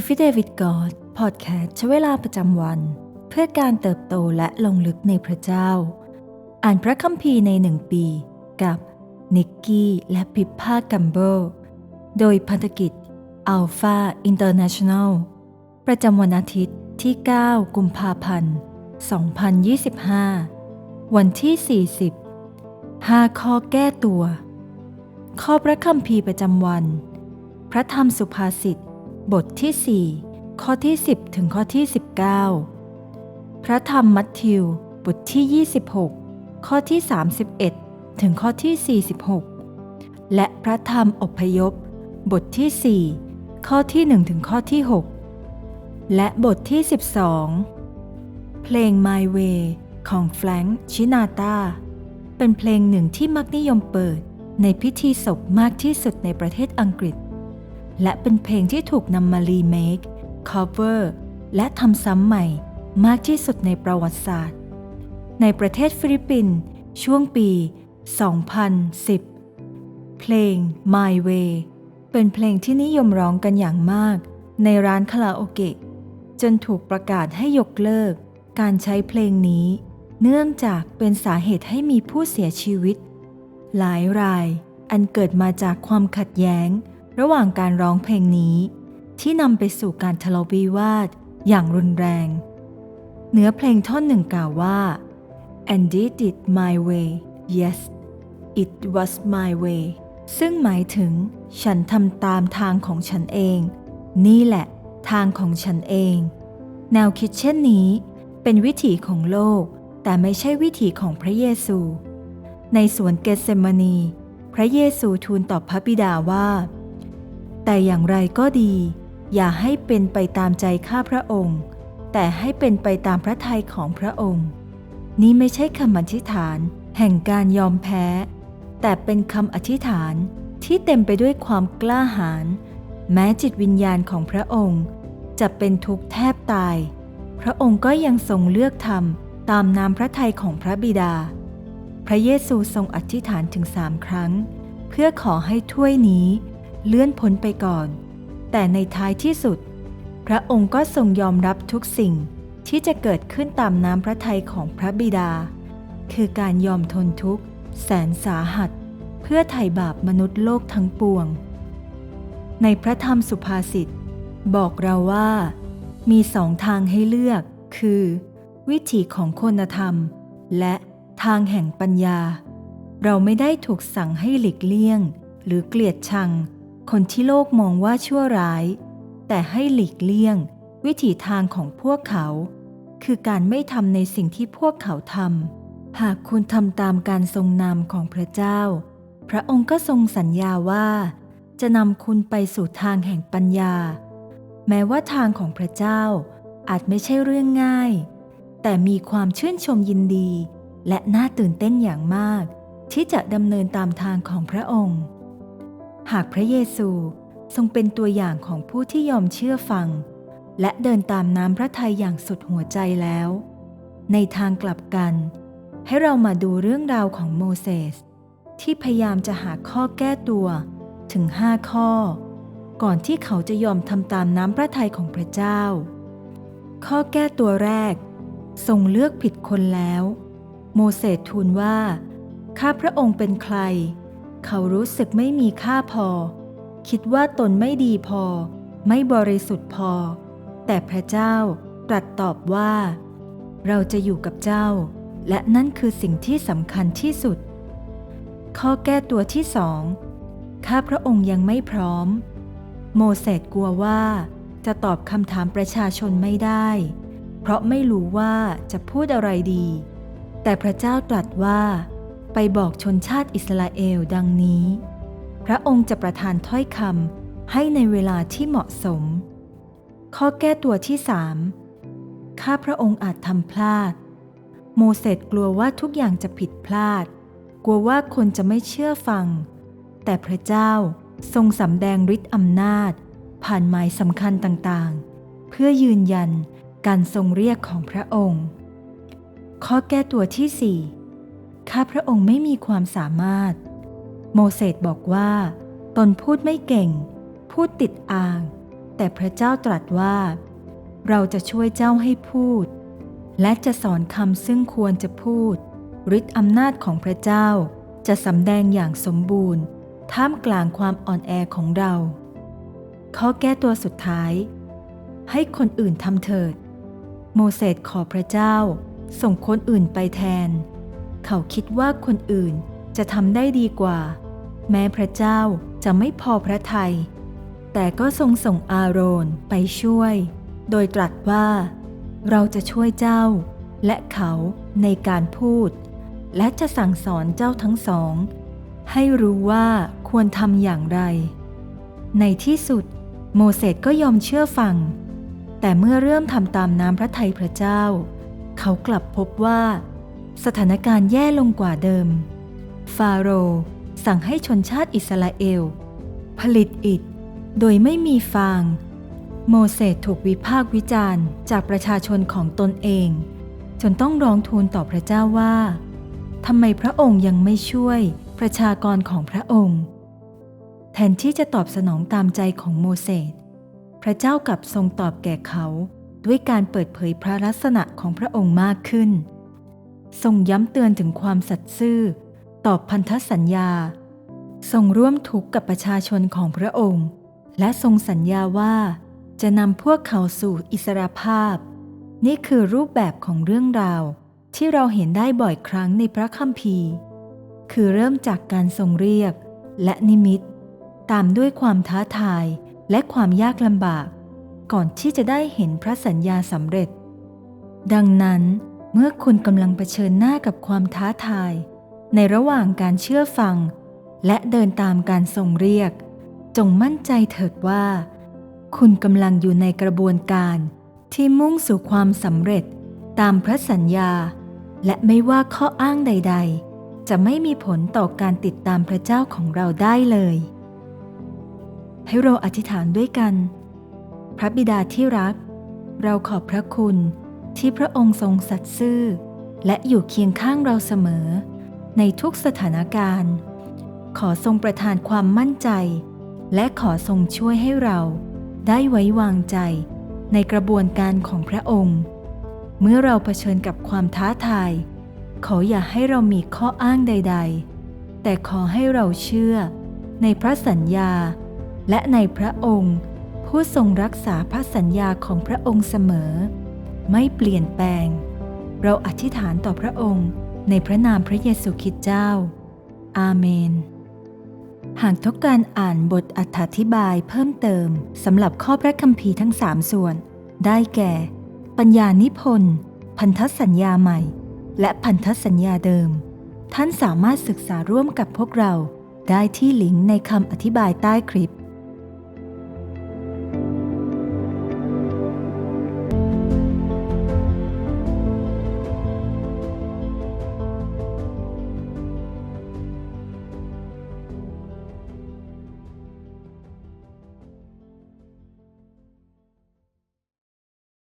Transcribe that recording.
e f f i d a v i t God Podcast ใช้เวลาประจำวัน เพื่อการเติบโตและลงลึกในพระเจ้า อ่านพระคัมภีร์ในหนึ่งปี กับนิกกี้และพิพพากัมเบิลโดยพันธกิจ Alpha International ประจำวันอาทิตย์ที่ 9 กุมภาพันธ์ 2025 วันที่ 40 5 ข้อแก้ตัว ข้อพระคัมภีร์ประจำวัน พระธรรมสุภาษิต บทที่ 4 ข้อที่ 10 ถึงข้อที่ 19 พระธรรมมัทธิว บทที่ 26 ข้อที่ 31 ถึงข้อที่ 46 และพระธรรมอพยพ บทที่ 4 ข้อที่ 1 ถึงข้อที่ 6 และบทที่ 12 เพลง My Way ของแฟรงค์ชินาตาเป็นเพลงหนึ่งที่มักนิยมเปิดในพิธีศพมากที่สุดในประเทศอังกฤษ และเป็นเพลงที่ถูกนำมารีเมคคอเวอร์และทำซ้ำใหม่มากที่สุดในประวัติศาสตร์ ในประเทศฟิลิปปินส์ช่วงปี 2010 เพลง My Way เป็นเพลงที่นิยมร้องกันอย่างมาก ในร้านคาราโอเกะ จนถูกประกาศให้ยกเลิก การใช้เพลงนี้ เนื่องจากเป็นสาเหตุให้มีผู้เสียชีวิต หลายรายอันเกิดมาจากความขัดแย้ง ระหว่างการร้องเพลงนี้ ที่นำไปสู่การทะเลาะวิวาทอย่างรุนแรง เนื้อเพลงท่อนหนึ่งกล่าวว่า and did it my way yes it was my way ซึ่งหมายถึง ฉันทำตามทางของฉันเอง นี่แหละ ทางของฉันเอง แนวคิดเช่นนี้ เป็นวิถีของโลก แต่ไม่ใช่วิถีของพระเยซู ในสวนเกสเซมานี พระเยซูทูลตอบพระบิดาว่า แต่อย่างไรก็ดี อย่าให้เป็นไปตามใจข้าพระองค์ แต่ให้เป็นไปตามพระทัยของพระองค์ นี่ไม่ใช่คำอธิษฐาน แห่งการยอมแพ้ แต่เป็นคำอธิษฐานที่เต็มไปด้วยความกล้าหาญแม้จิตวิญญาณของพระองค์ จะเป็นทุกข์แทบตาย พระองค์ก็ยังทรงเลือกทำตามนามพระทัยของพระบิดา พระเยซูทรงอธิษฐานถึงสามครั้ง เพื่อขอให้ถ้วยนี้ เลื่อนพ้นไปก่อน แต่ในท้ายที่สุด พระองค์ก็ทรงยอมรับทุกสิ่งที่จะเกิดขึ้นตามน้ำพระทัยของพระบิดา คือการยอมทนทุกข์ แสนสาหัส เพื่อไถ่บาปมนุษย์โลกทั้งปวง ในพระธรรมสุภาษิตบอกเราว่า มีสองทางให้เลือก คือ วิถีของคุณธรรม และทางแห่งปัญญา เราไม่ได้ถูกสั่งให้หลีกเลี่ยง หรือเกลียดชัง คนที่โลกมองว่าชั่วร้าย แต่ให้หลีกเลี่ยง วิถีทางของพวกเขา คือการไม่ทำในสิ่งที่พวกเขาทำหากคุณทำตามการทรงนำของพระเจ้า พระองค์ก็ทรงสัญญาว่า จะนำคุณไปสู่ทางแห่งปัญญา แม้ว่าทางของพระเจ้า อาจไม่ใช่เรื่องง่าย แต่มีความชื่นชมยินดี และน่าตื่นเต้นอย่างมาก ที่จะดำเนินตามทางของพระองค์ หากพระเยซูทรงเป็นตัวอย่างของผู้ที่ยอมเชื่อฟัง และเดินตามน้ำพระทัยอย่างสุดหัวใจแล้ว ในทางกลับกัน ให้เรามาดูเรื่องราวของโมเสสที่พยายามจะหาข้อแก้ตัวถึงห้าข้อ ก่อนที่เขาจะยอมทำตามน้ำพระทัยของพระเจ้า ข้อแก้ตัวแรก ทรงเลือกผิดคนแล้ว โมเสสทูลว่า ข้าพระองค์เป็นใคร เขารู้สึกไม่มีค่าพอ คิดว่าตนไม่ดีพอ ไม่บริสุทธิ์พอ แต่พระเจ้าตรัสตอบว่า เราจะอยู่กับเจ้า และนั่นคือสิ่งที่สำคัญที่สุด ข้อแก้ตัวที่สองข้าพระองค์ยังไม่พร้อม โมเสสกลัวว่าจะตอบคำถามประชาชนไม่ได้ เพราะไม่รู้ว่าจะพูดอะไรดี แต่พระเจ้าตรัสว่า ไปบอกชนชาติอิสราเอลดังนี้ พระองค์จะประทานถ้อยคำให้ในเวลาที่เหมาะสม ข้อแก้ตัวที่สามข้าพระองค์อาจทำพลาด โมเสสกลัวว่าทุกอย่างจะผิดพลาด กลัวว่าคนจะไม่เชื่อฟัง แต่พระเจ้าทรงสำแดงฤทธิ์อำนาจ ผ่านหมายสำคัญต่างๆ เพื่อยืนยันการทรงเรียกของพระองค์ ข้อแก้ตัวที่สี่ ข้าพระองค์ไม่มีความสามารถ โมเสสบอกว่า ตนพูดไม่เก่ง พูดติดอ่าง แต่พระเจ้าตรัสว่า เราจะช่วยเจ้าให้พูด และจะสอนคำซึ่งควรจะพูดฤทธิ์อำนาจของพระเจ้าจะสำแดงอย่างสมบูรณ์ ท่ามกลางความอ่อนแอของเรา ข้อแก้ตัวสุดท้าย ให้คนอื่นทำเถิด โมเสสขอพระเจ้า ส่งคนอื่นไปแทน เขาคิดว่าคนอื่นจะทำได้ดีกว่า แม้พระเจ้าจะไม่พอพระทยัยแต่ก็ทรงส่งอาโรนไปช่วย โดยตรัสว่า เราจะช่วยเจ้า และเขาในการพูด และจะสั่งสอนเจ้าทั้งสอง ให้รู้ว่าควรทำอย่างไร ในที่สุด โมเสสก็ยอมเชื่อฟัง แต่เมื่อเริ่มทำตามน้ำพระทัยพระเจ้า เขากลับพบว่า สถานการณ์แย่ลงกว่าเดิม ฟาโรห์สั่งให้ชนชาติอิสราเอล ผลิตอิฐโดยไม่มีฟาง โมเสสถูกวิพากษ์วิจารณ์จากประชาชนของตนเอง จนต้องร้องทูลต่อพระเจ้าว่าทำไมพระองค์ยังไม่ช่วยประชากรของพระองค์ แทนที่จะตอบสนองตามใจของโมเสสพระเจ้ากลับทรงตอบแก่เขาด้วยการเปิดเผยพระลักษณะของพระองค์มากขึ้น ทรงย้ำเตือนถึงความสัตย์ซื่อต่อพันธสัญญา ทรงร่วมทุกข์กับประชาชนของพระองค์ และทรงสัญญาว่าจะนำพวกเขาสู่อิสรภาพ นี่คือรูปแบบของเรื่องราว ที่เราเห็นได้บ่อยครั้งในพระคัมภีร์ คือเริ่มจากการทรงเรียกและนิมิต ตามด้วยความท้าทายและความยากลำบาก ก่อนที่จะได้เห็นพระสัญญาสำเร็จ ดังนั้น เมื่อคุณกำลังเผชิญหน้ากับความท้าทาย ในระหว่างการเชื่อฟัง และเดินตามการทรงเรียก จงมั่นใจเถิดว่า คุณกำลังอยู่ในกระบวนการที่มุ่งสู่ความสำเร็จตามพระสัญญา และไม่ว่าข้ออ้างใด ๆ จะไม่มีผลต่อการติดตามพระเจ้าของเราได้เลย ให้เราอธิษฐานด้วยกัน พระบิดาที่รัก เราขอบพระคุณ ที่พระองค์ทรงสัตย์ซื่อ และอยู่เคียงข้างเราเสมอ ในทุกสถานการณ์ ขอทรงประทานความมั่นใจ และขอทรงช่วยให้เรา ได้ไว้วางใจ ในกระบวนการของพระองค์ เมื่อเราเผชิญกับความท้าทาย ขออย่าให้เรามีข้ออ้างใด ๆ แต่ขอให้เราเชื่อ ในพระสัญญา และในพระองค์ ผู้ทรงรักษาพระสัญญาของพระองค์เสมอ ไม่เปลี่ยนแปลง เราอธิษฐานต่อพระองค์ในพระนามพระเยซูคริสต์เจ้า อาเมน หากต้องการอ่านบทอธิบายเพิ่มเติมสำหรับข้อพระคัมภีร์ทั้งสามส่วน ได้แก่ ปัญญานิพนธ์ พันธสัญญาใหม่ และพันธสัญญาเดิม ท่านสามารถศึกษาร่วมกับพวกเราได้ที่ลิงก์ในคำอธิบายใต้คลิป